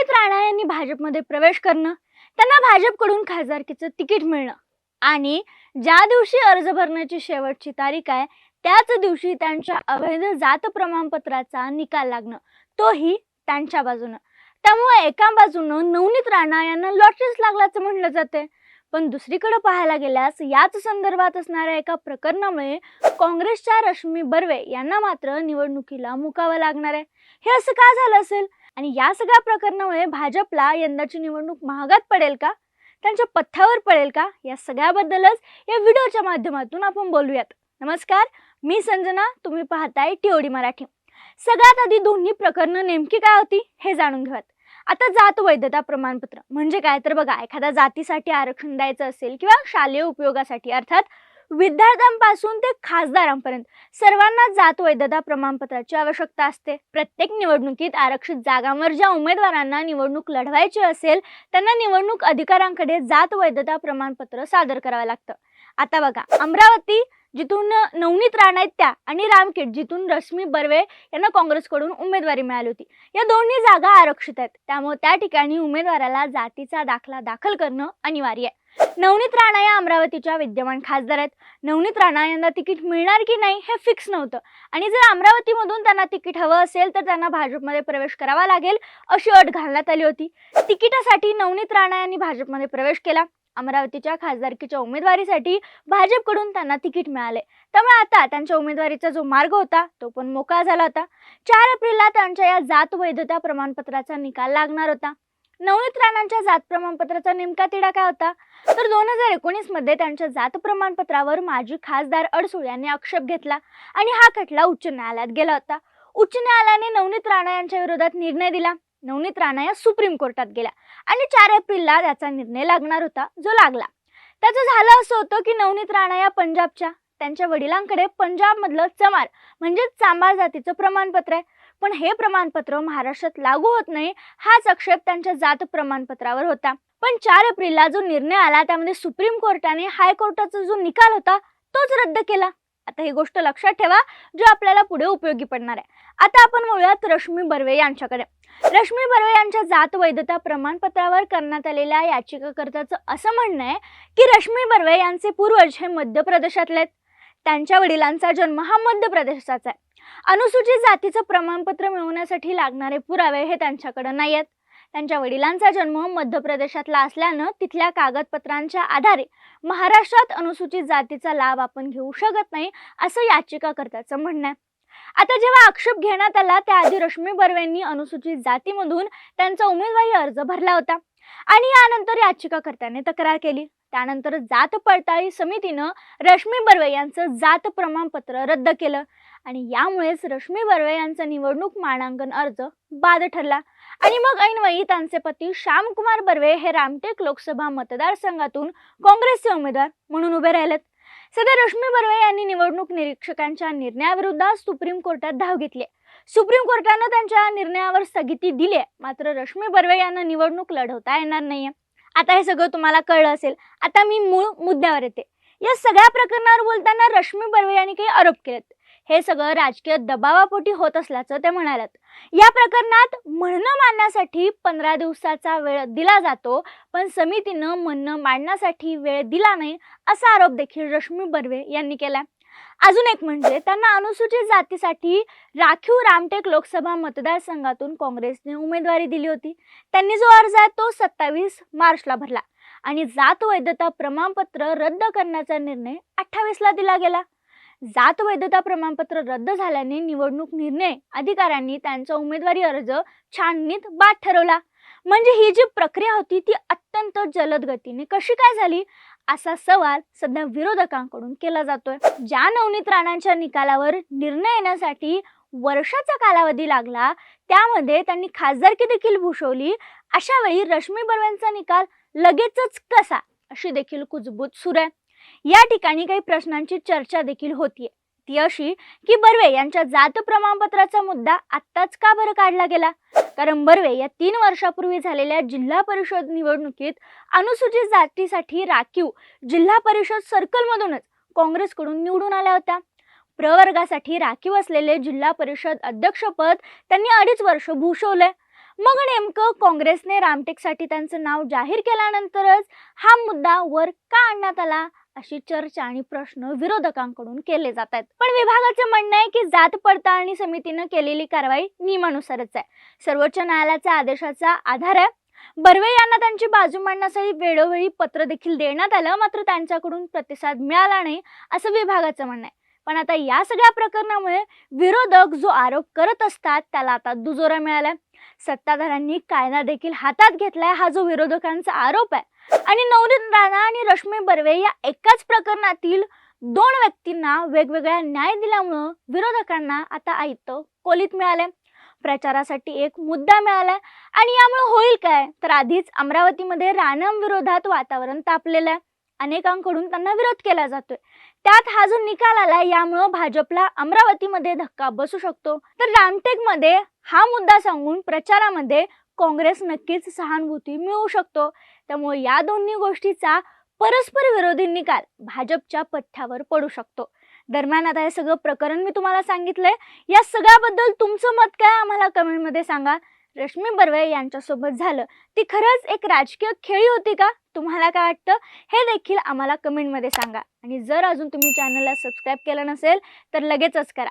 पंडित राणा यांनी भाजपमध्ये प्रवेश करणं त्यांना भाजपकडून खासदारकीचं तिकीट मिळणं आणि ज्या दिवशी अर्ज भरण्याची शेवटची तारीख आहे त्याच दिवशी त्यांच्या अवैध जात प्रमाणपत्राचा निकाल लागणं तोही त्यांच्या बाजूनं. त्यामुळे एका बाजूनं नवनीत राणा यांना लॉटरीच लागल्याचं म्हणलं जाते पण दुसरीकडे पाहायला गेल्यास याच संदर्भात असणाऱ्या एका प्रकरणामुळे काँग्रेसच्या रश्मी बर्वे यांना मात्र निवडणुकीला मुकावं लागणार आहे. हे असं का झालं असेल? आणि या सगळ्या प्रकरणामुळे भाजपला यंदाची निवडणूक महागात पडेल का? त्यांच्या पथ्यावर पडेल का? या सगळ्याबद्दलच या व्हिडिओच्या माध्यमातून आपण बोलूयात. नमस्कार मी संजना तुम्ही पाहताय टीओडी मराठी. सगळ्यात आधी दोन्ही प्रकरणं नेमकी काय होती हे जाणून घेऊयात. आता जात वैधता प्रमाणपत्र. म्हणजे काय? तर बघा एखाद्या जातीसाठी आरक्षण द्यायचं असेल किंवा शालेय उपयोगासाठी अर्थात विद्यार्थ्यांपासून ते खासदारांपर्यंत. सर्वांना जात वैधता प्रमाणपत्राची आवश्यकता असते. प्रत्येक निवडणुकीत आरक्षित जागांवर ज्या उमेदवारांना निवडणूक लढवायची असेल त्यांना निवडणूक अधिकाऱ्यांकडे जात वैधता प्रमाणपत्र सादर करावं लागतं. आता बघा अमरावती जिथून नवनीत राणा आहेत त्या आणि रामखेड जिथून रश्मी बर्वे यांना काँग्रेसकडून उमेदवारी मिळाली होती. या दोन्ही जागा आरक्षित आहेत. त्यामुळे त्या ठिकाणी उमेदवाराला जातीचा दाखला दाखल करणं अनिवार्य आहे. नवनीत राणा या अमरावतीच्या विद्यमान खासदार आहेत. नवनीत राणा यांना तिकीट मिळणार की नाही हे फिक्स नव्हतं. आणि जर अमरावतीमधून त्यांना तिकीट हवं असेल तर त्यांना भाजपमध्ये प्रवेश करावा लागेल अशी अट घालण्यात आली होती. तिकिटासाठी नवनीत राणा यांनी भाजपमध्ये प्रवेश केला. अमरावतीच्या खासदारकीच्या उमेदवारीसाठी भाजपकडून त्यांना तिकीट मिळाले. त्यामुळे आता त्यांच्या उमेदवारीचा जो मार्ग होता तो पण मोकळा झाला होता. चार एप्रिलला त्यांच्या या जात वैधता प्रमाणपत्राचा निकाल लागणार होता. नवनीत राणांच्या जात प्रमाणपत्राचा नेमका तिढा काय होता? तर दोन हजार एकोणीसमध्ये त्यांच्या जात प्रमाणपत्रावर माजी खासदार अडसूळ यांनी आक्षेप घेतला आणि हा खटला उच्च न्यायालयात गेला होता. उच्च न्यायालयाने नवनीत राणा यांच्या विरोधात निर्णय दिला. नवनीत राणा या सुप्रीम कोर्टात गेल्या आणि चार एप्रिलला त्याचा निर्णय लागणार होता जो लागला. त्याचं झालं असं होतं की नवनीत राणा या पंजाबच्या त्यांच्या वडिलांकडे पंजाबमधलं चमार म्हणजेच चांबार जातीचं प्रमाणपत्र आहे. पण हे प्रमाणपत्र महाराष्ट्रात लागू होत नाही हाच आक्षेप त्यांच्या जात प्रमाणपत्रावर होता. पण चार एप्रिलला जो निर्णय आला त्यामध्ये सुप्रीम कोर्टाने हायकोर्टाचा जो निकाल होता तोच रद्द केला. आता ही गोष्ट लक्षात ठेवा जो आपल्याला पुढे उपयोगी पडणार आहे. आता आपण वळूयात रश्मी बर्वे यांच्याकडे. रश्मी बर्वे यांच्या जात वैधता प्रमाणपत्रावर करण्यात आलेल्या याचिकाकर्त्याचं असं म्हणणं आहे की रश्मी बर्वे यांचे पूर्वज हे मध्य प्रदेशातले आहेत. त्यांच्या वडिलांचा जन्म हा मध्य प्रदेशाचा आहे. अनुसूचित जातीचं प्रमाणपत्र मिळवण्यासाठी लागणारे पुरावे हे त्यांच्याकडे नाही आहेत त्यांच्या वडिलांचा जन्म मध्य प्रदेशातला असल्यानं तिथल्या कागदपत्रांच्या आधारे महाराष्ट्रात अनुसूचित जातीचा लाभ आपण घेऊ शकत नाही असं याचिकाकर्त्याचं म्हणणं आहे. आता जेव्हा आक्षेप घेण्यात आला त्याआधी रश्मी बर्वेंनी अनुसूचित जातीमधून त्यांचा उमेदवारी अर्ज भरला होता आणि यानंतर याचिकाकर्त्याने तक्रार केली. त्यानंतर जात पडताळी समितीनं रश्मी बर्वे यांचं जात प्रमाणपत्र रद्द केलं. आणि यामुळेच रश्मी बर्वे यांचा निवडणूक मानांकन अर्ज बाद ठरला. आणि मग ऐनवेळी त्यांचे पती श्यामकुमार बर्वे हे रामटेक लोकसभा मतदारसंघातून काँग्रेसचे उमेदवार म्हणून उभे राहिलेत. सध्या रश्मी बर्वे यांनी निवडणूक निरीक्षकांच्या निर्णयाविरुद्ध सुप्रीम कोर्टात धाव घेतली सुप्रीम कोर्टानं त्यांच्या निर्णयावर स्थगिती दिली आहे. मात्र रश्मी बर्वे यांना निवडणूक लढवता येणार नाहीये. आता हे सगळं तुम्हाला कळलं असेल. आता मी मूळ मुद्द्यावर येते. या सगळ्या प्रकरणावर बोलताना रश्मी बर्वे यांनी काही आरोप केलेत. हे सगळं राजकीय दबावापोटी होत असल्याचं ते म्हणाल्यात. या प्रकरणात म्हणणं मांडण्यासाठी पंधरा दिवसाचा वेळ दिला जातो पण समितीनं म्हणणं मांडण्यासाठी वेळ दिला नाही असा आरोप देखील रश्मी बर्वे यांनी केला अजून एक म्हणजे त्यांना अनुसूचित जातीसाठी राखीव रामटेक लोकसभा मतदारसंघातून काँग्रेसने उमेदवारी दिली होती. त्यांनी जो अर्ज आहे तो सत्तावीस मार्चला भरला आणि जात वैधता प्रमाणपत्र रद्द करण्याचा निर्णय अठ्ठावीसला दिला गेला. जात वैधता प्रमाणपत्र रद्द झाल्याने निवडणूक निर्णय अधिकाऱ्यांनी त्यांचा उमेदवारी अर्ज छाननीत बाद ठरवला. म्हणजे ही जी प्रक्रिया होती ती अत्यंत जलद गतीने कशी काय झाली? असा सवाल सध्या विरोधकांकडून केला जातोय. ज्या नवनीत राणांच्या निकालावर निर्णय येण्यासाठी वर्षाचा कालावधी लागला त्यामध्ये त्यांनी खासदारकी देखील भूषवली. अशा वेळी रश्मी बर्वेंचा निकाल लगेचच कसा? अशी देखील कुजबूज सुरू आहे. या ठिकाणी काही प्रश्नांची चर्चा देखील होतीये. ती अशी की बर्वे यांच्या जात प्रमाणपत्राचा मुद्दा आत्ताच का बरं काढला गेला? कारण बर्वे या तीन वर्षापूर्वी झालेल्या जिल्हा परिषद निवडणुकीत अनुसूचित जातीसाठी राखीव जिल्हा परिषद सर्कलमधूनच काँग्रेसकडून निवडून आल्या होत्या. प्रवर्गासाठी राखीव असलेले जिल्हा परिषद अध्यक्षपद त्यांनी अडीच वर्ष भूषवलंय. मग नेमकं काँग्रेसने रामटेकसाठी त्यांचं नाव जाहीर केल्यानंतरच हा मुद्दा वर का आणण्यात आला? अशी चर्चा आणि प्रश्न विरोधकांकडून केले जात आहेत. पण विभागाचं म्हणणं आहे की जात पडताळणी समितीनं केलेली कारवाई नियमानुसारच आहे. सर्वोच्च न्यायालयाच्या आदेशाचा आधार आहे. बर्वे यांना त्यांची बाजू मांडण्यासाठी वेळोवेळी पत्र देखील देण्यात आलं मात्र त्यांच्याकडून प्रतिसाद मिळाला नाही असं विभागाचं म्हणणं आहे. पण आता या सगळ्या प्रकरणामुळे विरोधक जो आरोप करत असतात त्याला आता दुजोरा मिळालाय. सत्ताधाऱ्यांनी कायदा देखील हातात घेतलाय हा जो विरोधकांचा आरोप आहे. आणि नवनीत राणा आणि रश्मी बर्वे या एकाच प्रकरणातील दोन व्यक्तींना वेगवेगळ्या न्याय दिल्यामुळं विरोधकांना आता आयत कोलीत मिळाले प्रचारासाठी एक मुद्दा मिळालाय आणि यामुळे होईल काय? तर आधीच अमरावतीमध्ये राणांविरोधात विरोधात वातावरण तापलेलं आहे अनेकांकडून त्यांना विरोध केला जातोय. त्यात हा जो निकाल आला यामुळं भाजपला अमरावतीमध्ये धक्का बसू शकतो. तर रामटेकमध्ये हा मुद्दा सांगून प्रचारामध्ये काँग्रेस नक्कीच सहानुभूती मिळवू शकतो. त्यामुळे या दोन्ही गोष्टीचा परस्पर विरोधी निकाल भाजपच्या पथ्यावर पडू शकतो. दरम्यान आता हे सगळं प्रकरण मी तुम्हाला सांगितलंय. या सगळ्याबद्दल तुमचं मत काय आम्हाला कमेंटमध्ये सांगा. रश्मी बर्वे यांच्यासोबत झालं. ती खरंच एक राजकीय खेळी होती का? तुम्हाला काय वाटतं? हे देखील आम्हाला कमेंटमध्ये सांगा. आणि जर अजून तुम्ही चॅनलला सबस्क्राईब केलं नसेल तर लगेचच करा.